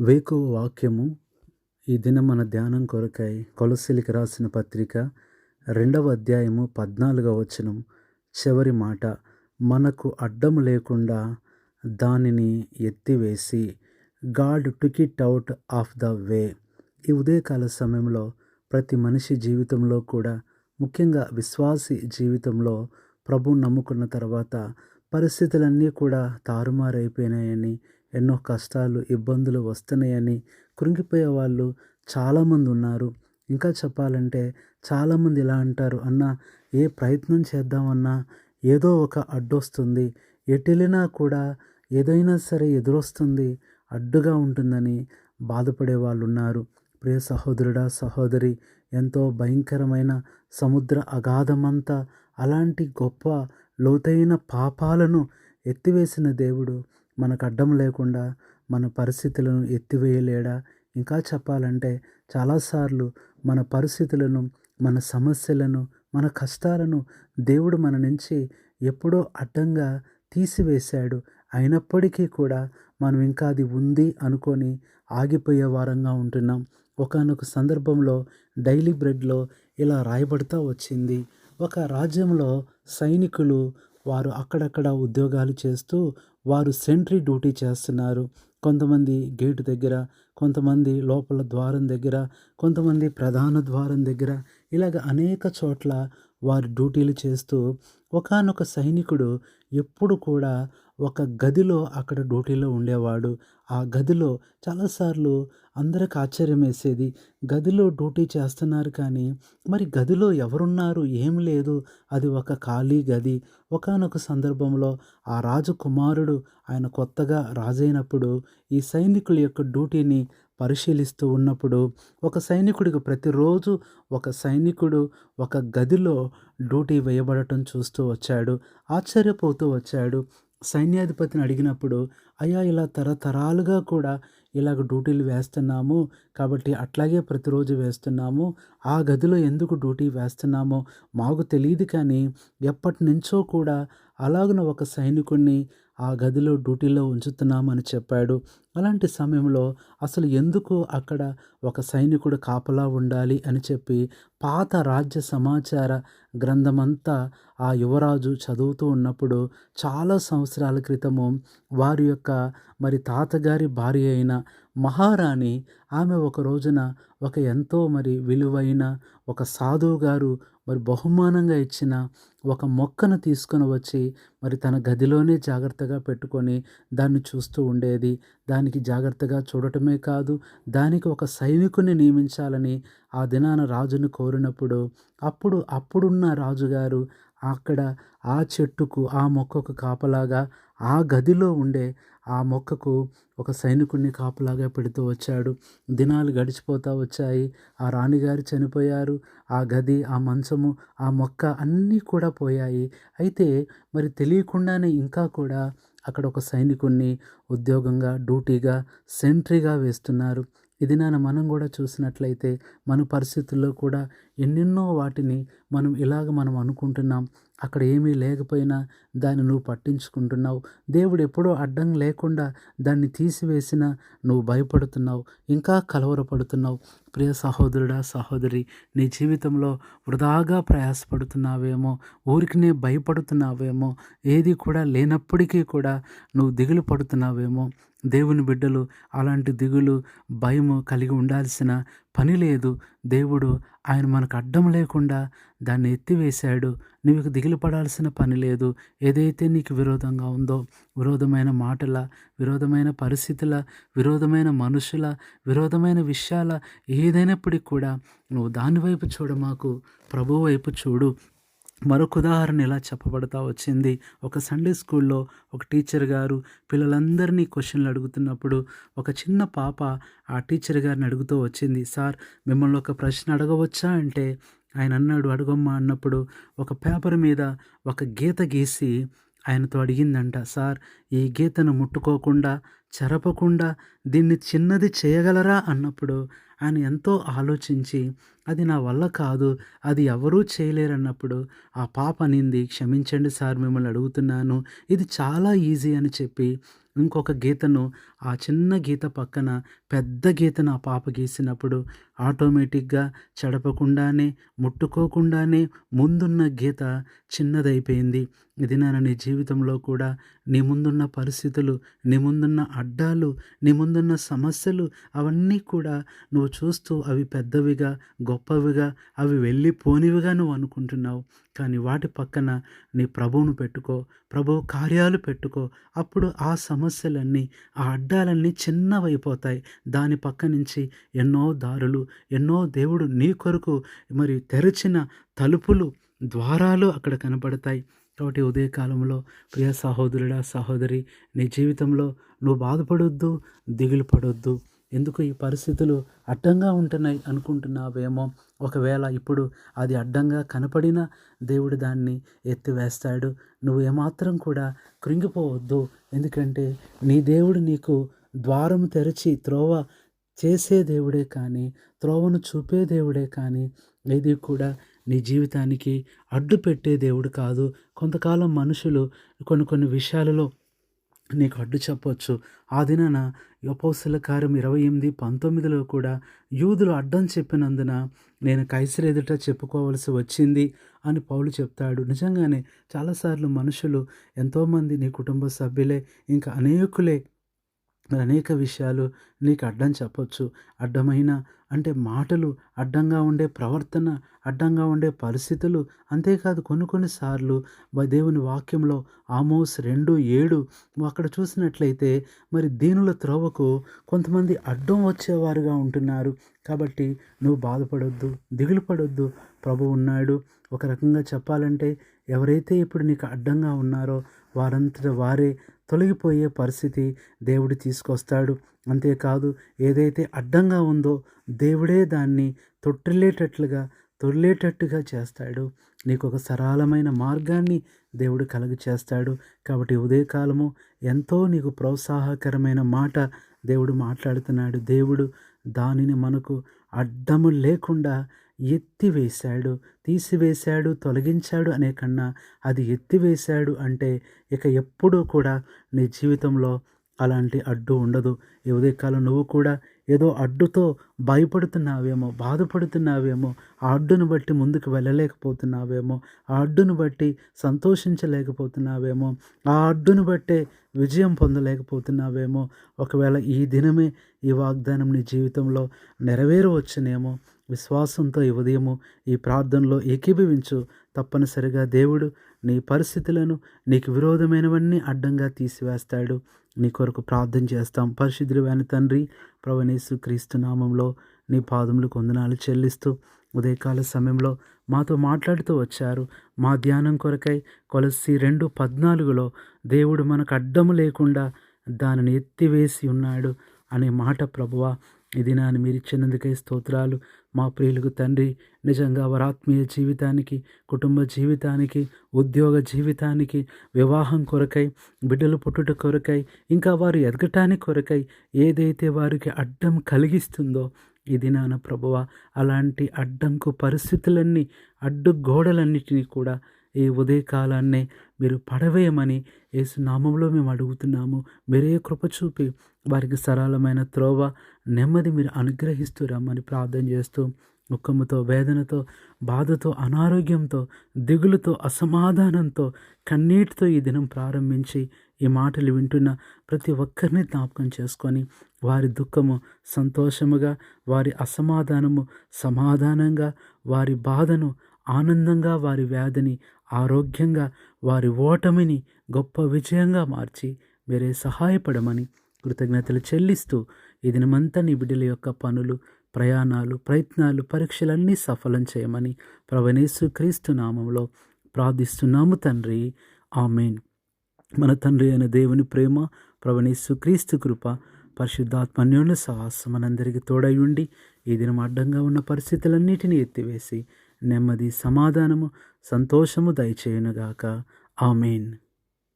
వేకు వాక్యము ఈ దినం మన ధ్యానం కొరకై కొలసిలికి రాసిన పత్రిక రెండవ అధ్యాయము పద్నాలుగవ వచనం. చివరి మాట మనకు అడ్డము లేకుండా దానిని ఎత్తివేసి god took it out of the way. ఈ ఉదయకాల సమయంలో ప్రతి మనిషి జీవితంలో కూడా ముఖ్యంగా విశ్వాసి జీవితంలో ప్రభు నమ్ముకున్న తర్వాత పరిస్థితులన్నీ కూడా తారుమారైపోయినాయని ఎన్నో కష్టాలు ఇబ్బందులు వస్తున్నాయని కృంగిపోయే వాళ్ళు చాలామంది ఉన్నారు. ఇంకా చెప్పాలంటే చాలామంది ఇలా అంటారు అన్న ఏ ప్రయత్నం చేద్దామన్నా ఏదో ఒక అడ్డొస్తుంది. ఎటెళ్ళినా కూడా ఏదైనా సరే ఎదురొస్తుంది అడ్డుగా ఉంటుందని బాధపడే వాళ్ళు ఉన్నారు ప్రియ సహోదరుడా సహోదరి ఎంతో భయంకరమైన సముద్ర అగాధమంతా అలాంటి గొప్ప లోతైన పాపాలను ఎత్తివేసిన దేవుడు మనకు అడ్డం లేకుండా మన పరిస్థితులను ఎత్తివేయలేడా? ఇంకా చెప్పాలంటే చాలాసార్లు మన పరిస్థితులను మన సమస్యలను మన కష్టాలను దేవుడు మన నుంచి ఎప్పుడో అడ్డంగా తీసివేశాడు. అయినప్పటికీ కూడా మనం ఇంకా అది ఉంది అనుకొని ఆగిపోయే వారంగా ఉంటున్నాం. ఒకనొక సందర్భంలో డైలీ బ్రెడ్లో ఇలా రాయబడుతూ వచ్చింది. ఒక రాజ్యంలో సైనికులు వారు అక్కడక్కడ ఉద్యోగాలు చేస్తూ వారు సెంట్రీ డ్యూటీ చేస్తున్నారు. కొంతమంది గేటు దగ్గర కొంతమంది లోపల ద్వారం దగ్గర కొంతమంది ప్రధాన ద్వారం దగ్గర ఇలాగ అనేక చోట్ల వారు డ్యూటీలు చేస్తూ ఒకనొక సైనికుడు ఎప్పుడు కూడా ఒక గదిలో అక్కడ డ్యూటీలో ఉండేవాడు. ఆ గదిలో చాలాసార్లు అందరికి ఆశ్చర్యం వేసేది. గదిలో డ్యూటీ చేస్తున్నారు కానీ మరి గదిలో ఎవరున్నారు? ఏం లేదు. అది ఒక ఖాళీ గది. ఒకనొక సందర్భంలో ఆ రాజకుమారుడు ఆయన కొత్తగా రాజైనప్పుడు ఈ సైనికుల యొక్క డ్యూటీని పరిశీలిస్తూ ఉన్నప్పుడు ఒక సైనికుడికి ప్రతిరోజు ఒక సైనికుడు ఒక గదిలో డ్యూటీ వేయబడటం చూస్తూ వచ్చాడు. ఆశ్చర్యపోతూ వచ్చాడు. సైన్యాధిపతిని అడిగినప్పుడు అయ్యా ఇలా తరతరాలుగా కూడా ఇలాగ డ్యూటీలు వేస్తున్నాము కాబట్టి అట్లాగే ప్రతిరోజు వేస్తున్నాము ఆ గదిలో ఎందుకు డ్యూటీ వేస్తున్నామో మాకు తెలియదు కానీ ఎప్పటి నుంచో కూడా అలాగున ఒక సైనికుడిని ఆ గదిలో డ్యూటీలో ఉంచుతున్నామని చెప్పాడు. అలాంటి సమయంలో అసలు ఎందుకు అక్కడ ఒక సైనికుడు కాపలా ఉండాలి అని చెప్పి పాత రాజ్య సమాచార గ్రంథమంతా ఆ యువరాజు చదువుతూ ఉన్నప్పుడు చాలా సంవత్సరాల క్రితము వారి యొక్క మరి తాతగారి భార్య అయిన మహారాణి ఆమె ఒక రోజున ఒక ఎంతో మరి విలువైన ఒక సాధువు గారు మరి బహుమానంగా ఇచ్చిన ఒక మొక్కను తీసుకొని వచ్చి మరి తన గదిలోనే జాగ్రత్తగా పెట్టుకొని దాన్ని చూస్తూ ఉండేది. దానికి జాగ్రత్తగా చూడటమే కాదు దానికి ఒక సైనికుని నియమించాలని ఆ దినాన రాజును కోరినప్పుడు అప్పుడు అప్పుడున్న రాజుగారు అక్కడ ఆ చెట్టుకు ఆ మొక్కకు కాపలాగా ఆ గదిలో ఉండే ఆ మొక్కకు ఒక సైనికుడిని కాపలాగా పెడుతూ వచ్చాడు. దినాలు గడిచిపోతూ వచ్చాయి. ఆ రాణిగారు చనిపోయారు. ఆ గది ఆ మంచము ఆ మొక్క అన్నీ కూడా పోయాయి. అయితే మరి తెలియకుండానే ఇంకా కూడా అక్కడ ఒక సైనికుడిని ఉద్యోగంగా డ్యూటీగా సెంట్రీగా వేస్తున్నారు. ఇది నాన్న మనం కూడా చూసినట్లయితే మన పరిస్థితుల్లో కూడా ఎన్నెన్నో వాటిని మనం ఇలాగ మనం అనుకుంటున్నాం. అక్కడ ఏమీ లేకపోయినా దాన్ని నువ్వు పట్టించుకుంటున్నావు. దేవుడు ఎప్పుడో అడ్డం లేకుండా దాన్ని తీసివేసినా నువ్వు భయపడుతున్నావు. ఇంకా కలవరపడుతున్నావు. ప్రియ సహోదరుడా సహోదరి నీ జీవితంలో వృధాగా ప్రయాసపడుతున్నావేమో ఊరికినే భయపడుతున్నావేమో ఏది కూడా లేనప్పటికీ కూడా నువ్వు దిగులు పడుతున్నావేమో. దేవుని బిడ్డలు అలాంటి దిగులు భయము కలిగి ఉండాల్సిన పని లేదు. దేవుడు ఆయన మనకు అడ్డం లేకుండా దాన్ని ఎత్తివేశాడు. నీకు దిగులు పడాల్సిన పని లేదు. ఏదైతే నీకు విరోధంగా ఉందో విరోధమైన మాటల విరోధమైన పరిస్థితుల విరోధమైన మనుషుల విరోధమైన విషయాల ఏదైనప్పటికీ కూడా నువ్వు దాని వైపు చూడ మాకు ప్రభు వైపు చూడు. మరొక ఉదాహరణ ఇలా చెప్పబడతా వచ్చింది? ఒక సండే స్కూల్లో ఒక టీచర్ గారు పిల్లలందరినీ క్వశ్చన్లు అడుగుతున్నప్పుడు ఒక చిన్న పాప ఆ టీచర్ గారిని అడుగుతూ వచ్చింది సార్ మిమ్మల్ని ఒక ప్రశ్న అడగవచ్చా? అంటే ఆయన అన్నాడు అడగమ్మా అన్నప్పుడు ఒక పేపర్ మీద ఒక గీత గీసి ఆయనతో అడిగిందంట సార్ ఈ గీతను ముట్టుకోకుండా చెరపకుండా దీన్ని చిన్నది చేయగలరా? అన్నప్పుడు ఆయన ఎంతో ఆలోచించి అది నా వల్ల కాదు అది ఎవరూ చేయలేరన్నప్పుడు ఆ పాప అనింది క్షమించండి సార్ మిమ్మల్ని అడుగుతున్నాను ఇది చాలా ఈజీ అని చెప్పి ఇంకొక గీతను ఆ చిన్న గీత పక్కన పెద్ద గీతను ఆ పాప గీసినప్పుడు ఆటోమేటిక్గా చెడపకుండానే ముట్టుకోకుండానే ముందున్న గీత చిన్నదైపోయింది. ఇది నా నీ జీవితంలో కూడా నీ ముందున్న పరిస్థితులు నీ ముందున్న అడ్డాలు నీ ముందున్న సమస్యలు అవన్నీ కూడా నువ్వు చూస్తూ అవి పెద్దవిగా గొప్పవిగా అవి వెళ్ళిపోనివిగా నువ్వు అనుకుంటున్నావు. కానీ వాటి పక్కన నీ ప్రభువును పెట్టుకో ప్రభువు కార్యాలు పెట్టుకో అప్పుడు ఆ సమస్య సమస్యలన్నీ ఆ అడ్డాలన్నీ చిన్నవైపోతాయి. దాని పక్క నుంచి ఎన్నో దారులు ఎన్నో దేవుడు నీ కొరకు మరి తెరిచిన తలుపులు ద్వారాలు అక్కడ కనపడతాయి కాబట్టి ఉదయకాలంలో ప్రియ సహోదరుడా సహోదరి నీ జీవితంలో నువ్వు బాధపడొద్దు దిగులు పడొద్దు ఎందుకు ఈ పరిస్థితులు అడ్డంగా ఉంటున్నాయి అనుకుంటున్నావేమో? ఒకవేళ ఇప్పుడు అది అడ్డంగా కనపడినా దేవుడు దాన్ని ఎత్తివేస్తాడు. నువ్వు ఏమాత్రం కూడా కృంగిపోవద్దు. ఎందుకంటే నీ దేవుడు నీకు ద్వారం తెరిచి త్రోవ చేసే దేవుడే కానీ త్రోవను చూపే దేవుడే కానీ ఏది కూడా నీ జీవితానికి అడ్డు పెట్టే దేవుడు కాదు. కొంతకాలం మనుషులు కొన్ని కొన్ని విషయాలలో నీకు అడ్డు చెప్పొచ్చు. ఆ దినాన అపోస్తుల కార్యం ఇరవై ఎనిమిది పంతొమ్మిదిలో కూడా యూదులు అడ్డం చెప్పినందున నేను కైసరు ఎదుట చెప్పుకోవలసి వచ్చింది అని పౌలు చెప్తాడు. నిజంగానే చాలాసార్లు మనుషులు ఎంతోమంది నీ కుటుంబ సభ్యులే ఇంకా అనేకులే మరి అనేక విషయాలు నీకు అడ్డం చెప్పొచ్చు. అడ్డమైన అంటే మాటలు అడ్డంగా ఉండే ప్రవర్తన అడ్డంగా ఉండే పరిస్థితులు అంతేకాదు కొన్ని కొన్నిసార్లు దేవుని వాక్యంలో ఆమోస్ రెండు ఏడు అక్కడ చూసినట్లయితే మరి దీనుల త్రోవకు కొంతమంది అడ్డం వచ్చేవారుగా ఉంటున్నారు. కాబట్టి నువ్వు బాధపడొద్దు దిగులు పడొద్దు. ప్రభు ఉన్నాడు. ఒక రకంగా చెప్పాలంటే ఎవరైతే ఇప్పుడు నీకు అడ్డంగా ఉన్నారో వారంతట వారే తొలగిపోయే పరిస్థితి దేవుడు తీసుకొస్తాడు. అంతేకాదు ఏదైతే అడ్డంగా ఉందో దేవుడే దాన్ని తొట్టిల్లేటట్లుగా తొల్లేటట్టుగా చేస్తాడు. నీకు ఒక సరళమైన మార్గాన్ని దేవుడు కలుగు చేస్తాడు కాబట్టి ఉదయకాలము ఎంతో నీకు ప్రోత్సాహకరమైన మాట దేవుడు మాట్లాడుతున్నాడు. దేవుడు దానిని మనకు అడ్డము లేకుండా ఎత్తివేశాడు. తీసివేశాడు తొలగించాడు అనే కన్నా అది ఎత్తివేశాడు అంటే ఇక ఎప్పుడూ కూడా నీ జీవితంలో అలాంటి అడ్డు ఉండదు. ఈ ఉదయకాలం నువ్వు కూడా ఏదో అడ్డుతో భయపడుతున్నావేమో బాధపడుతున్నావేమో ఆ అడ్డును బట్టి ముందుకు వెళ్ళలేకపోతున్నావేమో ఆ అడ్డును బట్టి సంతోషించలేకపోతున్నావేమో ఆ అడ్డును బట్టే విజయం పొందలేకపోతున్నావేమో ఒకవేళ ఈ దినమే ఈ వాగ్దానం నీ జీవితంలో నెరవేరవచ్చునేమో విశ్వాసంతో ఈ ఉదయము ఈ ప్రార్థనలో ఏకీభవించు. తప్పనిసరిగా దేవుడు నీ పరిస్థితులను నీకు విరోధమైనవన్నీ అడ్డంగా తీసివేస్తాడు. నీ కొరకు ప్రార్థన చేస్తాం. పరిశుద్ధులైన తండ్రి ప్రవణేశు క్రీస్తు నామంలో నీ పాదములు కొందనాలు చెల్లిస్తూ ఉదయకాల సమయంలో మాతో మాట్లాడుతూ వచ్చారు. మా ధ్యానం కొరకై కొలసి రెండు పద్నాలుగులో దేవుడు మనకు అడ్డము లేకుండా దానిని ఎత్తివేసి ఉన్నాడు అనే మాట ప్రభువ ఇది నాని మీరు ఇచ్చినందుకే స్తోత్రాలు. మా ప్రియులకు తండ్రి నిజంగా వారి ఆత్మీయ జీవితానికి కుటుంబ జీవితానికి ఉద్యోగ జీవితానికి వివాహం కొరకై బిడ్డలు పుట్టుట కొరకై ఇంకా వారు ఎదగటానికి కొరకై ఏదైతే వారికి అడ్డం కలిగిస్తుందో ఇది నాన్న ప్రభువ అలాంటి అడ్డంకు పరిస్థితులన్నీ అడ్డు గోడలన్నిటినీ కూడా ఈ ఉదయకాలాన్నే మీరు పడవేయమని నామంలో మేము అడుగుతున్నాము. మీరే కృప చూపి వారికి సరళమైన త్రోవ నెమ్మది మీరు అనుగ్రహిస్తూ రమ్మని ప్రార్థన చేస్తూ దుఃఖముతో వేదనతో బాధతో అనారోగ్యంతో దిగులుతో అసమాధానంతో కన్నీటితో ఈ దినం ప్రారంభించి ఈ మాటలు వింటున్న ప్రతి ఒక్కరిని జ్ఞాపకం చేసుకొని వారి దుఃఖము సంతోషముగా వారి అసమాధానము సమాధానంగా వారి బాధను ఆనందంగా వారి వ్యాధిని ఆరోగ్యంగా వారి ఓటమిని గొప్ప విజయంగా మార్చి మీరే సహాయపడమని కృతజ్ఞతలు చెల్లిస్తూ ఈ దినమంతా నీ బిడ్డల యొక్క పనులు ప్రయాణాలు ప్రయత్నాలు పరీక్షలన్నీ సఫలం చేయమని ప్రవణేశు క్రీస్తు నామంలో ప్రార్థిస్తున్నాము తండ్రి. ఆమెన్. మన తండ్రి అయిన దేవుని ప్రేమ ప్రవణేశు క్రీస్తు కృప పరిశుద్ధాత్మన్యోన్య సాహసం మనందరికీ తోడై ఉండి ఈ దినం అడ్డంగా ఉన్న పరిస్థితులన్నిటిని ఎత్తివేసి నెమ్మది సమాధానము సంతోషము దయచేయునుగాక. ఆమెన్.